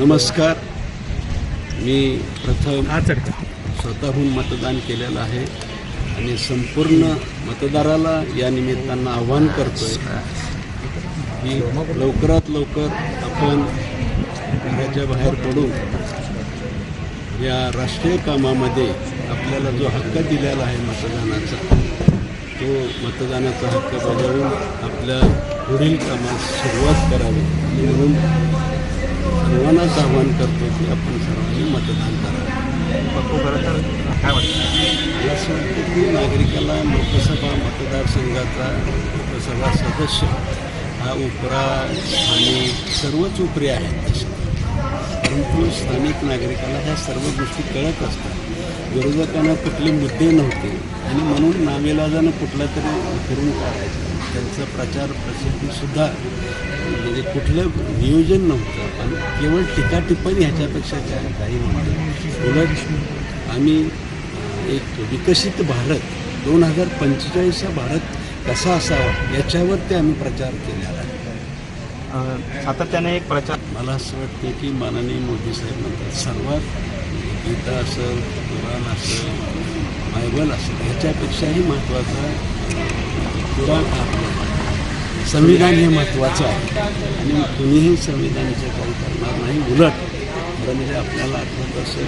नमस्कार. मी प्रथम स्वतःहून मतदान केलेलं आहे आणि संपूर्ण मतदाराला या निमित्तानं आव्हान करतोय की लवकरात लवकर आपण घराच्या बाहेर पडून या राष्ट्रीय कामामध्ये आपल्याला जो हक्क दिलेला आहे मतदानाचा तो मतदानाचा हक्क बजावून आपल्या पुढील कामास सुरुवात करावी. म्हणून सर्वांनाच आवाहन करतो की आपण सर्वांनी मतदान करावं. मला असं वाटतं की नागरिकाला लोकसभा मतदारसंघाचा लोकसभा सदस्य हा उपरा स्थानिक सर्वच उपरी आहेत परंतु स्थानिक नागरिकाला ह्या सर्व गोष्टी कळत असतात. विरोधकांना कुठले मुद्दे नव्हते. आणि म्हणून नावेलाजानं कुठला तरी करून काढायचा. त्यांचा प्रचार प्रसिद्धीसुद्धा म्हणजे कुठलं नियोजन नव्हतं पण केवळ टीका टिप्पणी ह्याच्यापेक्षा काय काही नव्हतं उलट आम्ही एक विकसित भारत दोन हजार पंचेचाळीसचा भारत कसा असावा याच्यावरती आम्ही प्रचार केलेला आहे अ, सातत्याने एक प्रचार मला असं वाटतं की माननीय मोदी साहेब म्हणतात सर्वात गीता असेल कुराण असेल बायबल असेल ह्याच्यापेक्षाही महत्त्वाचा कुराण हा. संविधान हे महत्त्वाचं आहे. आणि कुणीही संविधानाचं काही करणार नाही उलट म्हणजे आपल्याला आठवत असेल.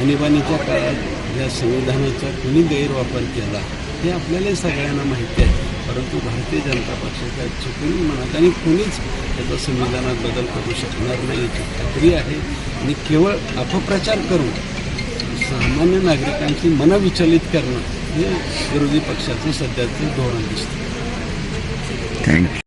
आणीबाणीच्या काळात या संविधानाचा कुणी गैरवापर केला हे आपल्याला सगळ्यांना माहिती आहे. परंतु भारतीय जनता पक्षाच्या चुकून म्हणत आणि कुणीच त्याचा संविधानात बदल करू शकणार नाही. याची खात्री आहे. आणि केवळ अपप्रचार करून सामान्य नागरिकांची मनं विचलित करणं हे विरोधी पक्षाचं सध्याचं धोरण दिसतं Thank you.